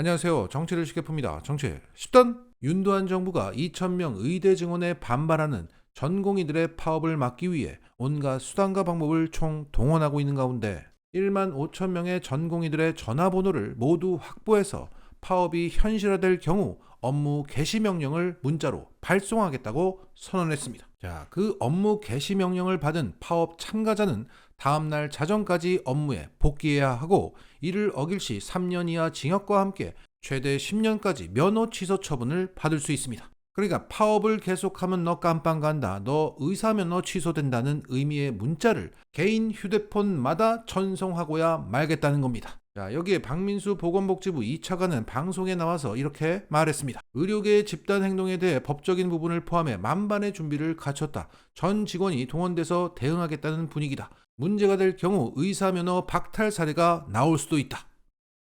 안녕하세요. 정치를 쉽게 풉니다. 정치 10단 윤도한 정부가 2,000명 의대 증원에 반발하는 전공의들의 파업을 막기 위해 온갖 수단과 방법을 총 동원하고 있는 가운데 1만 5천 명의 전공의들의 전화번호를 모두 확보해서 파업이 현실화될 경우 업무 개시 명령을 문자로 발송하겠다고 선언했습니다. 자, 그 업무 개시 명령을 받은 파업 참가자는 다음날 자정까지 업무에 복귀해야 하고 이를 어길 시 3년 이하 징역과 함께 최대 10년까지 면허 취소 처분을 받을 수 있습니다. 그러니까 파업을 계속하면 너 깜빵 간다. 너 의사 면허 취소된다는 의미의 문자를 개인 휴대폰마다 전송하고야 말겠다는 겁니다. 자, 여기에 박민수 보건복지부 2차관은 방송에 나와서 이렇게 말했습니다. 의료계의 집단 행동에 대해 법적인 부분을 포함해 만반의 준비를 갖췄다. 전 직원이 동원돼서 대응하겠다는 분위기다. 문제가 될 경우 의사 면허 박탈 사례가 나올 수도 있다.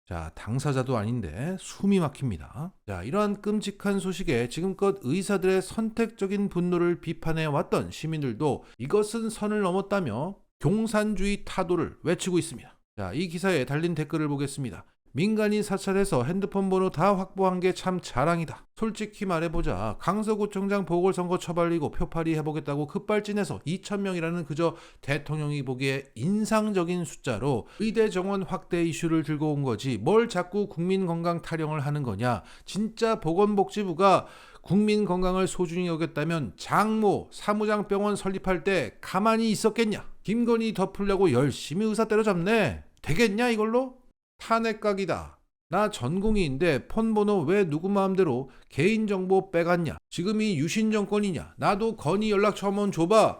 자, 당사자도 아닌데 숨이 막힙니다. 자, 이러한 끔찍한 소식에 지금껏 의사들의 선택적인 분노를 비판해 왔던 시민들도 이것은 선을 넘었다며 공산주의 타도를 외치고 있습니다. 자, 이 기사에 달린 댓글을 보겠습니다. 민간인 사찰해서 핸드폰 번호 다 확보한 게 참 자랑이다. 솔직히 말해보자. 강서구청장 보궐선거 처발리고 표팔이 해보겠다고 급발진해서 2천명이라는 그저 대통령이 보기에 인상적인 숫자로 의대 정원 확대 이슈를 들고 온 거지. 뭘 자꾸 국민 건강 타령을 하는 거냐. 진짜 보건복지부가 국민 건강을 소중히 여겼다면 장모 사무장 병원 설립할 때 가만히 있었겠냐. 김건희 덮으려고 열심히 의사 때려잡네. 되겠냐 이걸로? 탄핵각이다. 나 전공의인데 폰번호 왜 누구 마음대로 개인정보 빼갔냐? 지금이 유신 정권이냐? 나도 건의 연락처 한번 줘봐.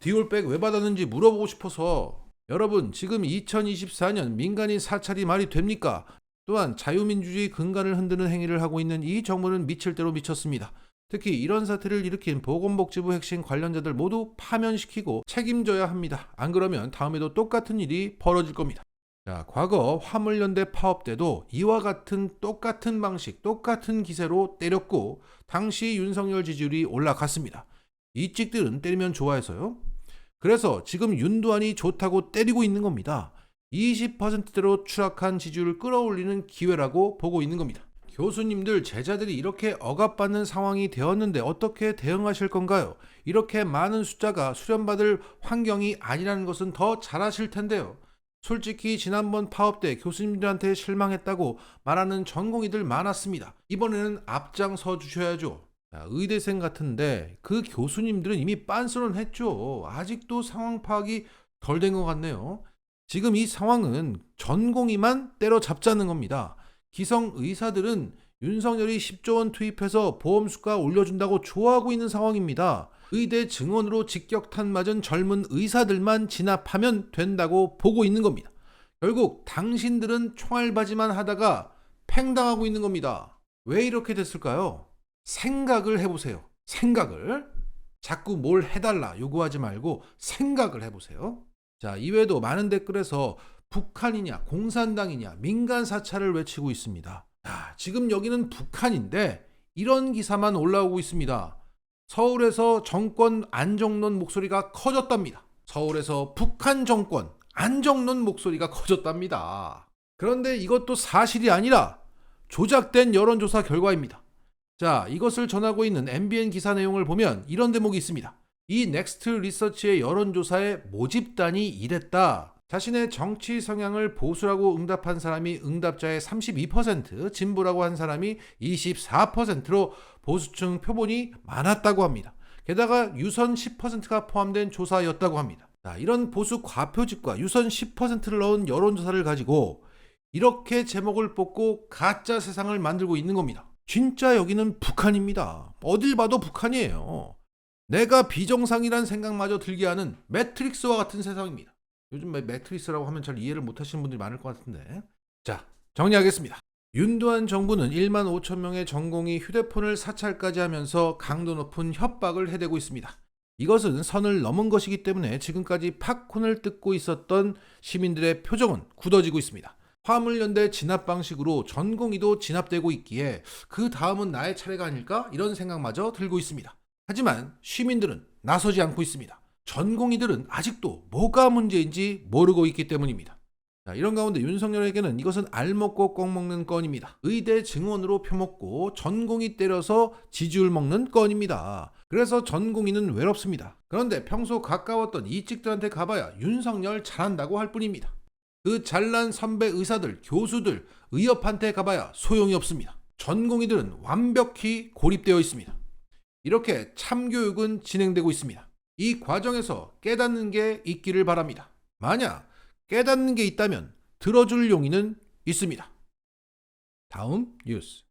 디올백 왜 받았는지 물어보고 싶어서. 여러분, 지금 2024년 민간인 사찰이 말이 됩니까? 또한 자유민주주의 근간을 흔드는 행위를 하고 있는 이 정부는 미칠 대로 미쳤습니다. 특히 이런 사태를 일으킨 보건복지부 핵심 관련자들 모두 파면시키고 책임져야 합니다. 안 그러면 다음에도 똑같은 일이 벌어질 겁니다. 자, 과거 화물연대 파업 때도 이와 같은 똑같은 방식, 똑같은 기세로 때렸고 당시 윤석열 지지율이 올라갔습니다. 이 찍들은 때리면 좋아해서요. 그래서 지금 윤두환이 좋다고 때리고 있는 겁니다. 20%대로 추락한 지지율을 끌어올리는 기회라고 보고 있는 겁니다. 교수님들, 제자들이 이렇게 억압받는 상황이 되었는데 어떻게 대응하실 건가요? 이렇게 많은 숫자가 수련받을 환경이 아니라는 것은 더잘 아실 텐데요. 솔직히 지난번 파업 때 교수님들한테 실망했다고 말하는 전공의들 많았습니다. 이번에는 앞장서 주셔야죠. 자, 의대생 같은데 그 교수님들은 이미 빤스런 했죠. 아직도 상황 파악이 덜 된 것 같네요. 지금 이 상황은 전공의만 때려잡자는 겁니다. 기성 의사들은 윤석열이 10조 원 투입해서 보험 수가 올려준다고 좋아하고 있는 상황입니다. 의대 증원으로 직격탄 맞은 젊은 의사들만 진압하면 된다고 보고 있는 겁니다. 결국 당신들은 총알바지만 하다가 팽당하고 있는 겁니다. 왜 이렇게 됐을까요? 생각을 해보세요. 생각을. 자꾸 뭘 해달라 요구하지 말고 생각을 해보세요. 자, 이외에도 많은 댓글에서 북한이냐, 공산당이냐, 민간 사찰을 외치고 있습니다. 자, 지금 여기는 북한인데 이런 기사만 올라오고 있습니다. 서울에서 정권 안정론 목소리가 커졌답니다. 서울에서 북한 정권 안정론 목소리가 커졌답니다. 그런데 이것도 사실이 아니라 조작된 여론조사 결과입니다. 자, 이것을 전하고 있는 MBN 기사 내용을 보면 이런 대목이 있습니다. 이 넥스트 리서치의 여론조사의 모집단이 이랬다. 자신의 정치 성향을 보수라고 응답한 사람이 응답자의 32%, 진보라고 한 사람이 24%로 보수층 표본이 많았다고 합니다. 게다가 유선 10%가 포함된 조사였다고 합니다. 자, 이런 보수 과표집과 유선 10%를 넣은 여론조사를 가지고 이렇게 제목을 뽑고 가짜 세상을 만들고 있는 겁니다. 진짜 여기는 북한입니다. 어딜 봐도 북한이에요. 내가 비정상이란 생각마저 들게 하는 매트릭스와 같은 세상입니다. 요즘 매트릭스라고 하면 잘 이해를 못 하시는 분들이 많을 것 같은데. 자, 정리하겠습니다. 윤두한 정부는 1만 5천 명의 전공이 휴대폰을 사찰까지 하면서 강도 높은 협박을 해대고 있습니다. 이것은 선을 넘은 것이기 때문에 지금까지 팝콘을 뜯고 있었던 시민들의 표정은 굳어지고 있습니다. 화물연대 진압 방식으로 전공의도 진압되고 있기에 그 다음은 나의 차례가 아닐까 이런 생각마저 들고 있습니다. 하지만 시민들은 나서지 않고 있습니다. 전공의들은 아직도 뭐가 문제인지 모르고 있기 때문입니다. 자, 이런 가운데 윤석열에게는 이것은 알먹고 꼭 먹는 건입니다. 의대 증원으로 표먹고 전공이 때려서 지지율 먹는 건입니다. 그래서 전공의는 외롭습니다. 그런데 평소 가까웠던 이직들한테 가봐야 윤석열 잘한다고 할 뿐입니다. 그 잘난 선배 의사들, 교수들, 의협한테 가봐야 소용이 없습니다. 전공의들은 완벽히 고립되어 있습니다. 이렇게 참교육은 진행되고 있습니다. 이 과정에서 깨닫는 게 있기를 바랍니다. 만약 깨닫는 게 있다면 들어줄 용의는 있습니다. 다음 뉴스.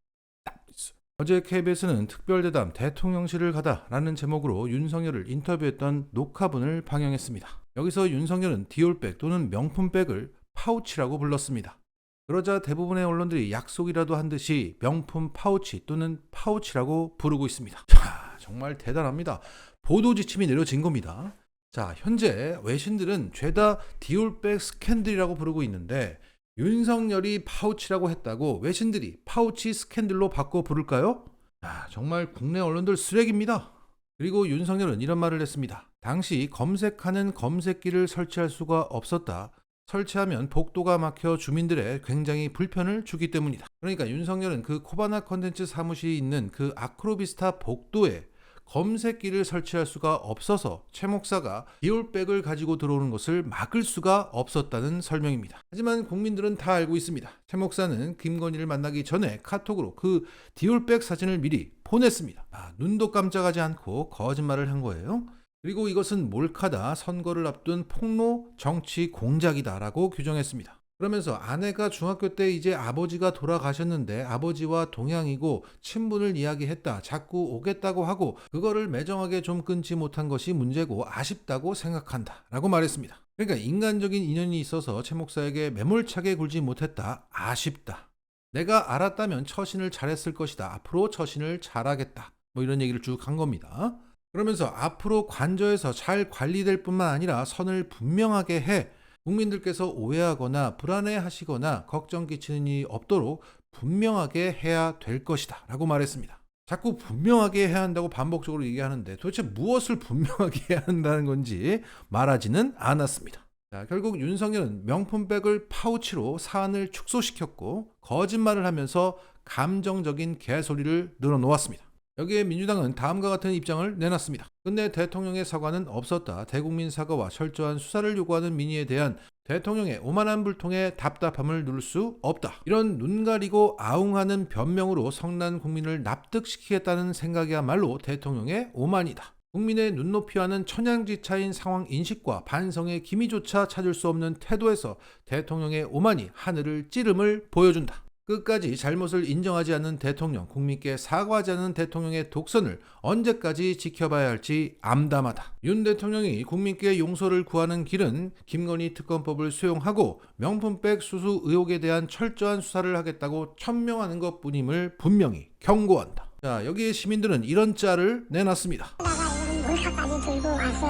어제 KBS는 특별대담 대통령실을 가다라는 제목으로 윤석열을 인터뷰했던 녹화분을 방영했습니다. 여기서 윤석열은 디올백 또는 명품백을 파우치라고 불렀습니다. 그러자 대부분의 언론들이 약속이라도 한 듯이 명품 파우치 또는 파우치라고 부르고 있습니다. 자, 정말 대단합니다. 보도 지침이 내려진 겁니다. 자, 현재 외신들은 죄다 디올백 스캔들이라고 부르고 있는데 윤석열이 파우치라고 했다고 외신들이 파우치 스캔들로 바꿔 부를까요? 아, 정말 국내 언론들 쓰레기입니다. 그리고 윤석열은 이런 말을 했습니다. 당시 검색하는 검색기를 설치할 수가 없었다. 설치하면 복도가 막혀 주민들의 굉장히 불편을 주기 때문이다. 그러니까 윤석열은 그 코바나 컨텐츠 사무실이 있는 그 아크로비스타 복도에 검색기를 설치할 수가 없어서 최 목사가 디올백을 가지고 들어오는 것을 막을 수가 없었다는 설명입니다. 하지만 국민들은 다 알고 있습니다. 최 목사는 김건희를 만나기 전에 카톡으로 그 디올백 사진을 미리 보냈습니다. 아, 눈도 깜짝하지 않고 거짓말을 한 거예요. 그리고 이것은 몰카다, 선거를 앞둔 폭로 정치 공작이다라고 규정했습니다. 그러면서 아내가 중학교 때 이제 아버지가 돌아가셨는데 아버지와 동양이고 친분을 이야기했다. 자꾸 오겠다고 하고 그거를 매정하게 좀 끊지 못한 것이 문제고 아쉽다고 생각한다. 라고 말했습니다. 그러니까 인간적인 인연이 있어서 최 목사에게 매몰차게 굴지 못했다. 아쉽다. 내가 알았다면 처신을 잘했을 것이다. 앞으로 처신을 잘하겠다. 뭐 이런 얘기를 쭉 한 겁니다. 그러면서 앞으로 관저에서 잘 관리될 뿐만 아니라 선을 분명하게 해 국민들께서 오해하거나 불안해하시거나 걱정 끼치는 일이 없도록 분명하게 해야 될 것이다 라고 말했습니다. 자꾸 분명하게 해야 한다고 반복적으로 얘기하는데 도대체 무엇을 분명하게 해야 한다는 건지 말하지는 않았습니다. 자, 결국 윤석열은 명품백을 파우치로 사안을 축소시켰고 거짓말을 하면서 감정적인 개소리를 늘어놓았습니다. 여기에 민주당은 다음과 같은 입장을 내놨습니다. 근데 대통령의 사과는 없었다. 대국민 사과와 철저한 수사를 요구하는 민의에 대한 대통령의 오만한 불통의 답답함을 누를 수 없다. 이런 눈 가리고 아웅하는 변명으로 성난 국민을 납득시키겠다는 생각이야말로 대통령의 오만이다. 국민의 눈높이와는 천양지차인 상황 인식과 반성의 기미조차 찾을 수 없는 태도에서 대통령의 오만이 하늘을 찌름을 보여준다. 끝까지 잘못을 인정하지 않는 대통령, 국민께 사과하지 않는 대통령의 독선을 언제까지 지켜봐야 할지 암담하다. 윤 대통령이 국민께 용서를 구하는 길은 김건희 특검법을 수용하고 명품백 수수 의혹에 대한 철저한 수사를 하겠다고 천명하는 것 뿐임을 분명히 경고한다. 자, 여기에 시민들은 이런 짤을 내놨습니다. 다가 이런 몰카까지 들고 와서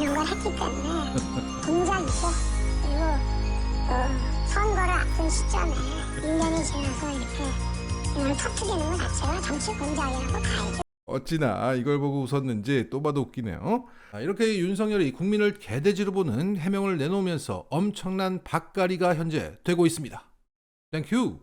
이런 걸 했기 때문에 공작이고 그리고 어, 선거를 앞둔 시점에 1년이 지나서 이렇게 이걸 터트리는 것 자체가 정치 공작이라고 봐야죠. 어찌나 이걸 보고 웃었는지 또 봐도 웃기네요. 아, 이렇게 윤석열이 국민을 개돼지로 보는 해명을 내놓으면서 엄청난 박가리가 현재 되고 있습니다. 땡큐.